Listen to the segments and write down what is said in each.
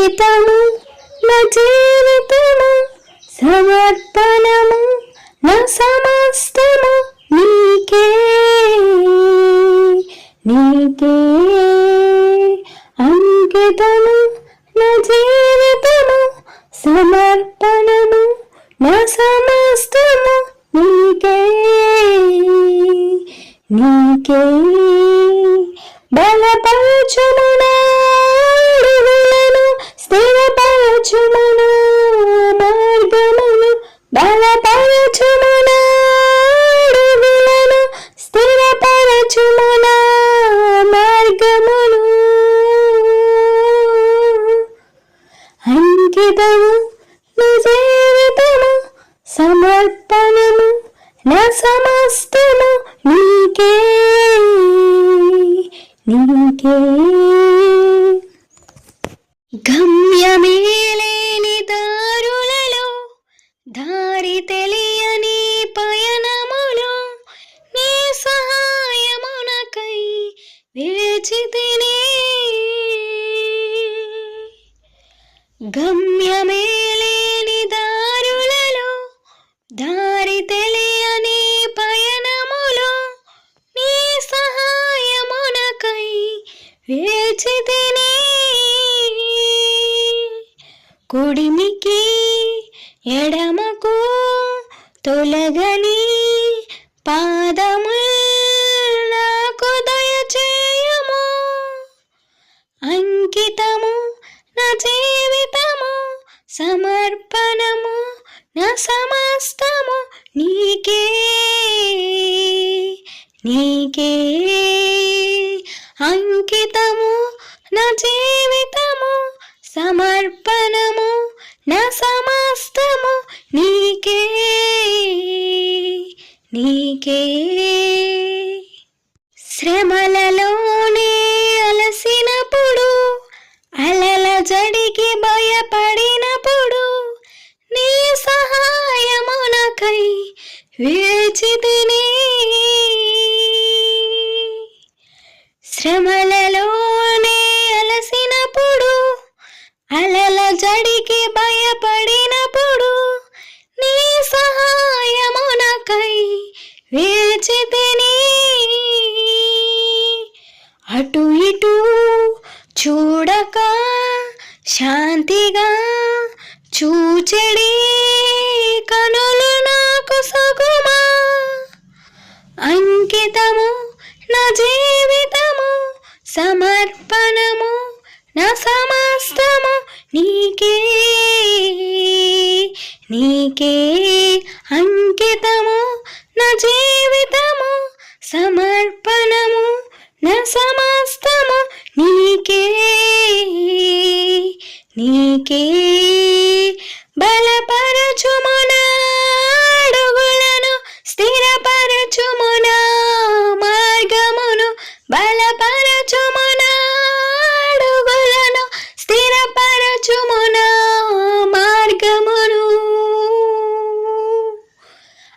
జీవితము నా జీవితము సమర్పణము నా సమస్తము నీకే. నీకే అంకితము నా జీవితము సమ స్థిరపరచుమునా మార్గమును బలపరచుమునా అడుగులను స్థిరపరచుమునా మార్గమును అంకితము నా జీవితము సమర్పణము నా సమస్తము నీకే నీకే గమ్యమేలేని దారులలో దారి తెలియని పయనములో నీ సహాయమునకై వేచి తిని గమ్యమే దారులలో దారి తెలియని పయనములో నీ సహాయమునకై వేచి కుడిమికి ఎడమకు తొలగని పాదము నాకు దయచేయము. అంకితము నా జీవితము సమర్పణము నా సమస్తము నీకే నీకే. అంకితము నా జీవితము సమర్పణము నా సమస్తము నీకే. నీకే. శ్రమలలోనే అలసినప్పుడు అలల జడికి భయపడినప్పుడు నీ సహాయమునకై వేచితే జడికి భయపడినప్పుడు నీ సహాయమునకై వేచి అటు ఇటు చూడక శాంతిగా చూచెడి కనులు నాకు సగుమా. అంకితము నా జీవితము సమర్పణము నా సమస్తము. నీకే నీకే అంకితము నా జీవితము సమర్పణము నా సమస్తము నీకే నీకే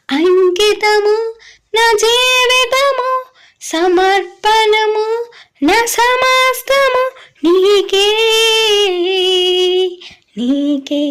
అంకితము నా జీవితము సమర్పణము నా సమస్తము నీకే నీకే.